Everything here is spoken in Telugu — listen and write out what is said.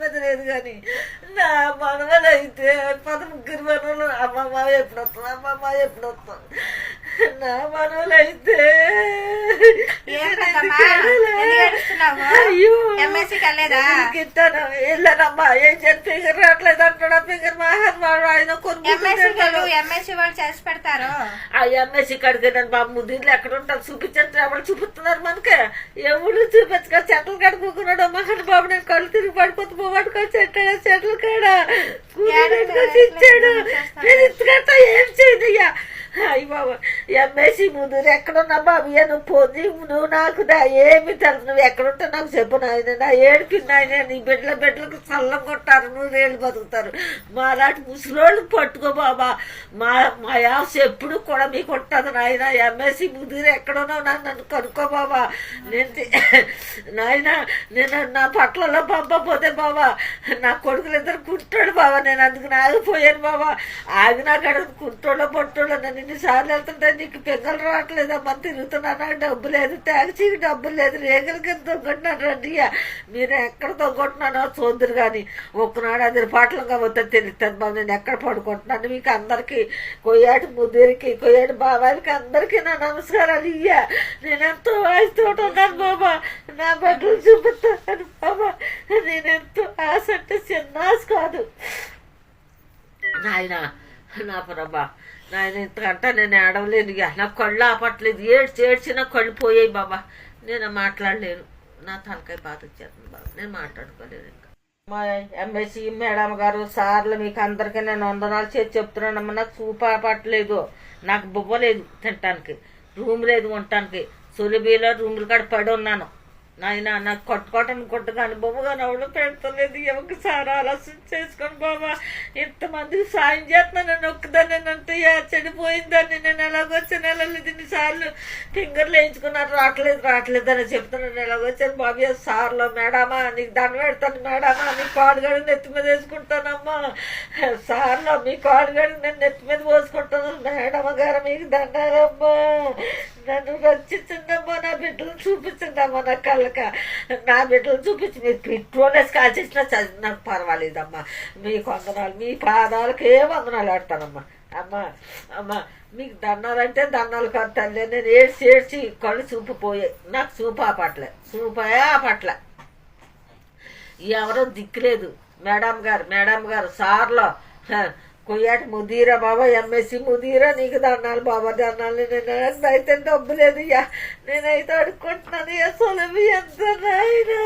మీద లేదు కానీ నా మనవలైతే పద ముగ్గురు మనవలు అమ్మమ్మ ఎప్పుడు వస్తుంది అమ్మమ్మ ఎప్పుడు వస్తుంది? నా మనవలైతే ఎంఎస్సీకి వెళ్ళలేదా? గిట్టాను వెళ్ళానమ్మా ఏం చెప్పి ఫిగర్ రావట్లేదు అంటాడా ఫిగర్ మహాత్మాడు. ఆయన ఎంఎస్సీ కొనుక్కుంటాడు వాళ్ళు ఎంఎస్సీ వాళ్ళు చేసి పెడతారు. ఆ ఎంఎస్సీ కాడికి నన్ను మా ముదిర్లు ఎక్కడ ఉంటారు? చూపించండి ఎవరు చూపిస్తున్నారు మనకి? ఎవరు చూపించక చెట్లు కడుక్కున్నాడు మహన్ బాబు నేను కళ్ళు తిరిగి పడిపోతు పట్టుకొని చెట్టాడు చెట్లు కాడ? కూరగాయలు ఇచ్చాడు. నేను ఇంతకంటే ఏం చేయదయ్యా అయ్యి బాబా ఎంఎస్సీ ముదురు ఎక్కడున్నా బాబు నువ్వు పొంది నువ్వు నాకు నా ఏమి తెలుసు. నువ్వు ఎక్కడుంటా నాకు చెప్పు నాయన. నా ఏడిపింది ఆయన నీ బిడ్డల బిడ్డలకు చల్లం కొట్టారు నువ్వు రేళ్ళు బతుకుతారు. మాలాంటి ముసలోళ్ళు పట్టుకో బాబా. మా మా యాస ఎప్పుడు కూడా మీకు ఉంటుంది నాయన. ఎంఎస్సి ముదురు ఎక్కడున్నావు నన్ను నన్ను కనుక్కో బాబా. నేను నాయన నేను నా పట్లలో పంపపోతే బాబా నా కొడుకులు ఇద్దరు కుంటాడు బాబా. నేను అందుకు ఆగిపోయాను బాబా. ఆగినా కడ కుంటోళ్ళ పొట్టోళ్ళ నన్ను ఇన్నిసార్లు వెళ్తుంటే నీకు పిల్లలు రావట్లేదమ్మా తిరుగుతున్నా నాకు డబ్బు లేదు ట్యాక్సీకి డబ్బు లేదు రేగులకి తొంగొట్టినాను రండి మీరు ఎక్కడ తొంగొట్టినానో చూద్దరు కానీ ఒక్కనాడు అది పాటలుగా వద్ద తెలుస్తుంది బాబు నేను ఎక్కడ పడుకుంటున్నాను? మీకు అందరికీ కొయ్యాటి ముద్దురికి కొయ్యాటి బాబాయికి అందరికీ నా నమస్కారాలు ఇయ్యా. నేను ఎంతో ఆశతో ఉన్నాను బాబా నా బట్టలు చూపిస్తాను బాబా. నేనెంతో ఆశ అంటే చిన్న కాదు. నాయన నా ప్రభా ఆయన ఇంతకంటే నేను ఏడవలేను. ఇక నా కళ్ళు ఆపట్లేదు. ఏడ్చి ఏడ్చి కళ్ళు పోయాయి బాబా. నేను మాట్లాడలేను. నా తలకాయ బాధ వచ్చేస్తుంది బాబా. నేను మాట్లాడుకోలేను ఇంకా. మా ఎంఎస్సి మేడం గారు సార్లు మీకు అందరికీ నేను వందనాలు చేసి చెప్తున్నానమ్మా. నాకు చూపు ఆపట్లేదు. నాకు బువ్వలేదు తినటానికి. రూమ్ లేదు ఉండటానికి. సులిబీలో రూములు కాడ పడి ఉన్నాను. నాయన నాకు కొట్టుకోవటం కొట్టుగా అనుభవంగా నవ్వులు పెడతలేదు. ఒకసారి ఆలోచన చేసుకొని బాబా. ఇంతమందికి సాయం చేస్తున్నాను నేను ఒక్కదాన్ని అంటే చెడిపోయిందని నేను ఎలాగొచ్చాను వెళ్ళలేదు ఇన్నిసార్లు ఫింగర్లు వేయించుకున్నారు? రావట్లేదు రావట్లేదు అని చెప్తున్నాను ఎలాగొచ్చాను బాబీ? సార్లో? మేడమా? నీకు దండ పెడతాను మేడమా? నీ కాడుగడి నెత్తి మీద వేసుకుంటానమ్మా. సార్లో? మీ కాడుగడి నేను నెత్తి మీద పోసుకుంటాను. మేడమ్మ గారు మీకు దండాలమ్మా. నన్ను రక్షించండమ్మా నా బిడ్డలు చూపించండమ్మా నా కళ్ళక? నా బిడ్డలు చూపించి మీరు పెట్రోల్ కాల్చేసినా చ- నాకు పర్వాలేదమ్మా. మీ వందనాలు మీ పాదాలకే వందనాలు ఆడతానమ్మా. అమ్మా అమ్మా మీకు దండాలంటే దండాలు కాదు నేను ఏడ్చి ఏడ్చి కళ్ళు చూపు పోయే నాకు చూపు ఆపట్లే చూపే ఆపట్లే ఎవరో దిక్కులేదు. మేడం గారు మేడం గారు సార్లో కొయ్యాటి ముదీరా బాబా ఎంఎస్సి ముదీరా నీకు దండాలు బాబా దండాలు నేను అయితే డబ్బు లేదు ఇయ్యా నేనైతే అడుక్కుంటున్నాను. అసలు ఎంత నాయనా?